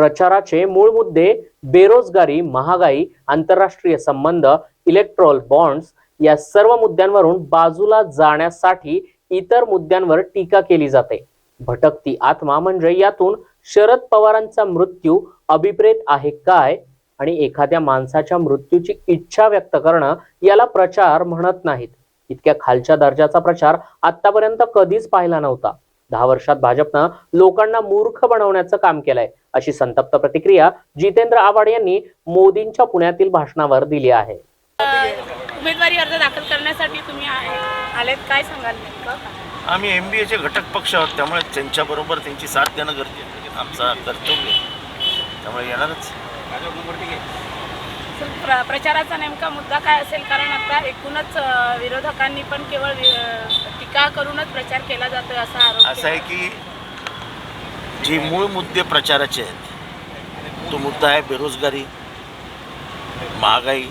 प्रचाराचे मूळ मुद्दे बेरोजगारी महागाई आंतरराष्ट्रीय संबंध इलेक्ट्रॉल बॉन्ड्स या सर्व मुद्द्यांवरून बाजूला जाण्यासाठी इतर मुद्द्यांवर टीका केली जाते. भटकती आत्मा म्हणजे यातून शरद पवारांचा मृत्यू अभिप्रेत आहे काय? आणि एखाद्या माणसाच्या मृत्यूची इच्छा व्यक्त करणं याला प्रचार म्हणत नाहीत. इतक्या खालच्या दर्जाचा प्रचार आतापर्यंत कधीच पाहिला नव्हता. दहा वर्षात भाजपनं लोकांना मूर्ख बनवण्याचं काम केलंय अशी संतप्त प्रतिक्रिया जितेंद्र आव्हाड यांनी मोदींच्या पुण्यातील भाषणावर दिली आहे उमेदवारी अर्ज दाखल करण्यासाठी तुम्ही आलेत काय सांगाल आम्ही एम बी एचे घटक पक्ष आहोत त्यामुळे त्यांच्याबरोबर त्यांची साथ देणं गरजेचं आहे. आमचा कर्तव्य. त्यामुळे येणारच प्रचाराचा नेमका मुद्दा काय असेल कारण आता एकूणच विरोधकांनी पण केवळ टीका करूनच प्रचार केला जातोय असा आरोप असं आहे. की जे मूळ मुद्दे प्रचाराचे आहेत तो मुद्दा आहे बेरोजगारी महागाई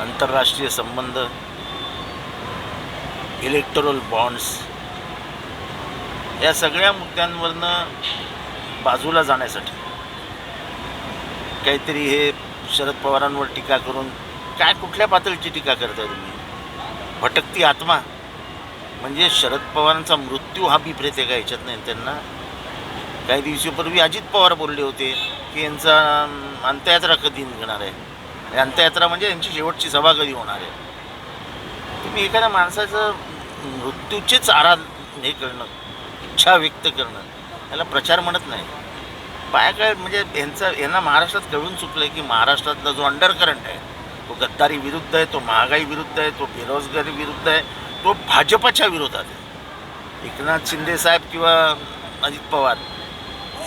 आंतरराष्ट्रीय संबंध इलेक्टोरल बॉन्ड्स या सगळ्या मुद्द्यांवरनं बाजूला जाण्यासाठी काहीतरी हे शरद पवारांवर टीका करून काय कुठल्या पातळीची टीका करताय तुम्ही भटकती आत्मा म्हणजे शरद पवारांचा मृत्यू हा बिभ्रेत आहे का याच्यात नाही. त्यांना काही दिवशीपूर्वी अजित पवार बोलले होते की यांचा अंत्ययात्रा कधी निघणार आहे? आणि अंत्ययात्रा म्हणजे यांची शेवटची सभा कधी होणार आहे? तुम्ही एखाद्या माणसाचं मृत्यूचीच आराध हे करणं इच्छा व्यक्त करणं याला प्रचार म्हणत नाही. पाया काय म्हणजे यांचा यांना महाराष्ट्रात कळून चुकलं आहे की महाराष्ट्रातला जो अंडर करंट आहे तो गद्दारी विरुद्ध आहे तो महागाई विरुद्ध आहे तो बेरोजगारी विरुद्ध आहे तो भाजपच्या विरोधात आहे. एकनाथ शिंदे साहेब किंवा अजित पवार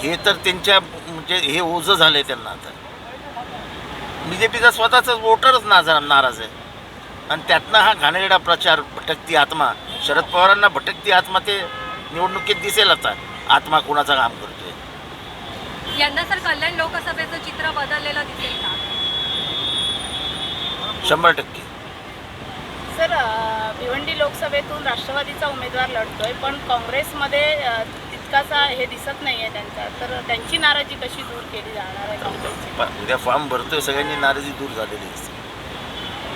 हे तर त्यांच्या म्हणजे हे ओझं झालं आहे त्यांना आता. बी जे पीचा स्वतःचाच वोटरच नाजा नाराज आहे. आणि त्यातनं हा घाणेरडा प्रचार भटकती आत्मा शरद पवारांना भटकती आत्मा ते निवडणुकीत दिसेल आता. आत्मा कोणाचा काम करतोय? यंदा सर कल्याण लोकसभेचं चित्र बदललेलं दिसेल का? शंभर टक्के. सर भिवंडी लोकसभेतून राष्ट्रवादीचा उमेदवार लढतोय पण काँग्रेसमध्ये तितकासा हे दिसत नाहीये त्यांचा. तर त्यांची नाराजी कशी दूर केली जाणार आहे काँग्रेसची? पण उद्या फॉर्म भरतोय सगळ्यांनी नाराजी दूर झालेली असते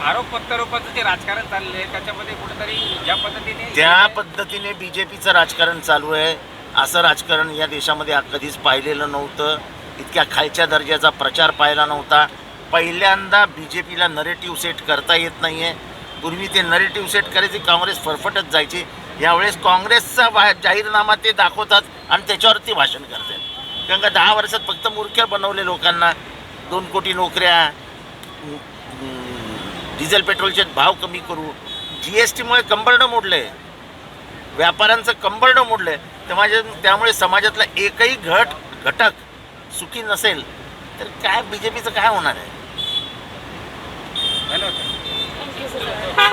आरोप प्रत्यारोपाचं जे राजकारण चाललंय त्याच्यामध्ये कुठेतरी ज्या पद्धतीने त्या पद्धतीने बी जे पीचं राजकारण चालू आहे. असं राजकारण या देशामध्ये आ- कधीच पाहिलेलं नव्हतं. इतक्या खालच्या दर्जाचा प्रचार पाहिला नव्हता. पहिल्यांदा बी जे पीला नरेटिव्ह सेट करता येत नाही आहे पूर्वी ते नरेटिव्ह सेट करायचे काँग्रेस फरफटत जायची. यावेळेस काँग्रेसचा बा जाहीरनामा ते दाखवतात आणि त्याच्यावरती भाषण करतात. कारण का दहा वर्षात फक्त मूर्ख्या बनवले लोकांना. दोन कोटी नोकऱ्या. डिझेल पेट्रोलचे भाव कमी करू. जी एस टीमुळे कंबरडं मोडले. व्यापाऱ्यांचं कंबरडं मोडलं. आहे माझ्या त्यामुळे समाजातला एकही घट घटक सुखी नसेल तर काय बी जे पीचं काय होणार आहे? this is it.